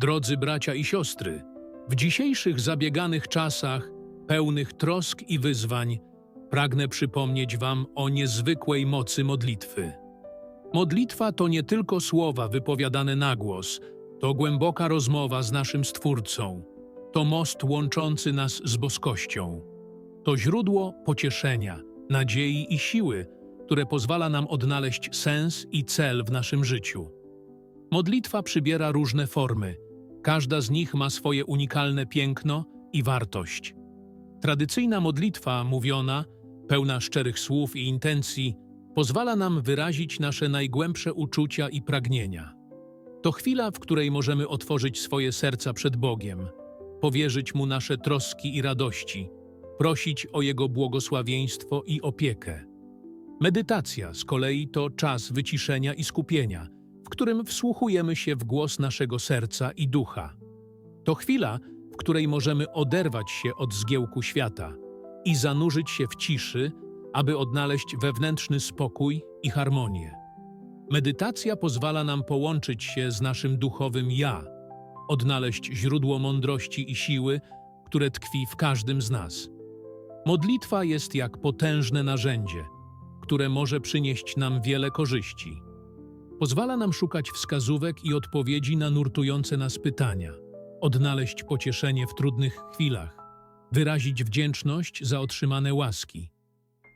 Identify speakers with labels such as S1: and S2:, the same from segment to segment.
S1: Drodzy bracia i siostry, w dzisiejszych zabieganych czasach, pełnych trosk i wyzwań, pragnę przypomnieć Wam o niezwykłej mocy modlitwy. Modlitwa to nie tylko słowa wypowiadane na głos, to głęboka rozmowa z naszym Stwórcą, to most łączący nas z boskością, to źródło pocieszenia, nadziei i siły, które pozwala nam odnaleźć sens i cel w naszym życiu. Modlitwa przybiera różne formy. Każda z nich ma swoje unikalne piękno i wartość. Tradycyjna modlitwa mówiona, pełna szczerych słów i intencji, pozwala nam wyrazić nasze najgłębsze uczucia i pragnienia. To chwila, w której możemy otworzyć swoje serca przed Bogiem, powierzyć Mu nasze troski i radości, prosić o Jego błogosławieństwo i opiekę. Medytacja z kolei to czas wyciszenia i skupienia, którym wsłuchujemy się w głos naszego serca i ducha. To chwila, w której możemy oderwać się od zgiełku świata i zanurzyć się w ciszy, aby odnaleźć wewnętrzny spokój i harmonię. Medytacja pozwala nam połączyć się z naszym duchowym ja, odnaleźć źródło mądrości i siły, które tkwi w każdym z nas. Modlitwa jest jak potężne narzędzie, które może przynieść nam wiele korzyści. Pozwala nam szukać wskazówek i odpowiedzi na nurtujące nas pytania, odnaleźć pocieszenie w trudnych chwilach, wyrazić wdzięczność za otrzymane łaski.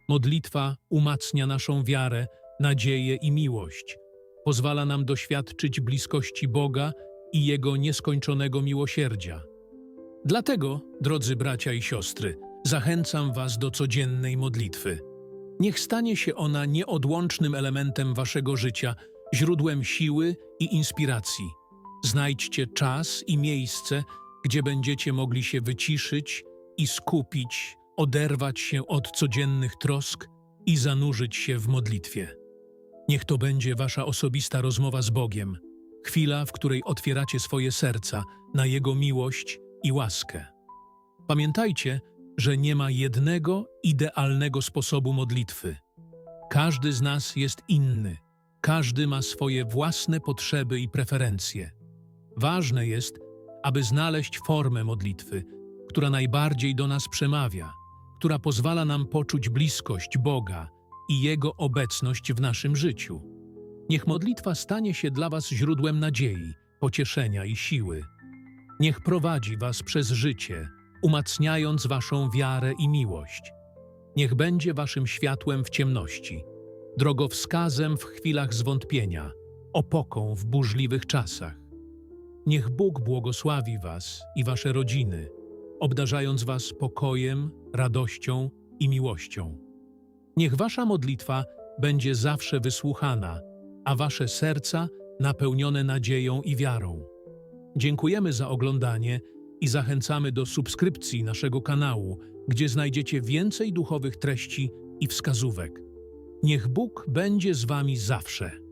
S1: Modlitwa umacnia naszą wiarę, nadzieję i miłość. Pozwala nam doświadczyć bliskości Boga i Jego nieskończonego miłosierdzia. Dlatego, drodzy bracia i siostry, zachęcam Was do codziennej modlitwy. Niech stanie się ona nieodłącznym elementem Waszego życia, źródłem siły i inspiracji. Znajdźcie czas i miejsce, gdzie będziecie mogli się wyciszyć i skupić, oderwać się od codziennych trosk i zanurzyć się w modlitwie. Niech to będzie Wasza osobista rozmowa z Bogiem, chwila, w której otwieracie swoje serca na Jego miłość i łaskę. Pamiętajcie, że nie ma jednego idealnego sposobu modlitwy. Każdy z nas jest inny, każdy ma swoje własne potrzeby i preferencje. Ważne jest, aby znaleźć formę modlitwy, która najbardziej do nas przemawia, która pozwala nam poczuć bliskość Boga i Jego obecność w naszym życiu. Niech modlitwa stanie się dla Was źródłem nadziei, pocieszenia i siły. Niech prowadzi Was przez życie, umacniając Waszą wiarę i miłość. Niech będzie Waszym światłem w ciemności, drogowskazem w chwilach zwątpienia, opoką w burzliwych czasach. Niech Bóg błogosławi Was i Wasze rodziny, obdarzając Was pokojem, radością i miłością. Niech Wasza modlitwa będzie zawsze wysłuchana, a Wasze serca napełnione nadzieją i wiarą. Dziękujemy za oglądanie i zachęcamy do subskrypcji naszego kanału, gdzie znajdziecie więcej duchowych treści i wskazówek. Niech Bóg będzie z Wami zawsze.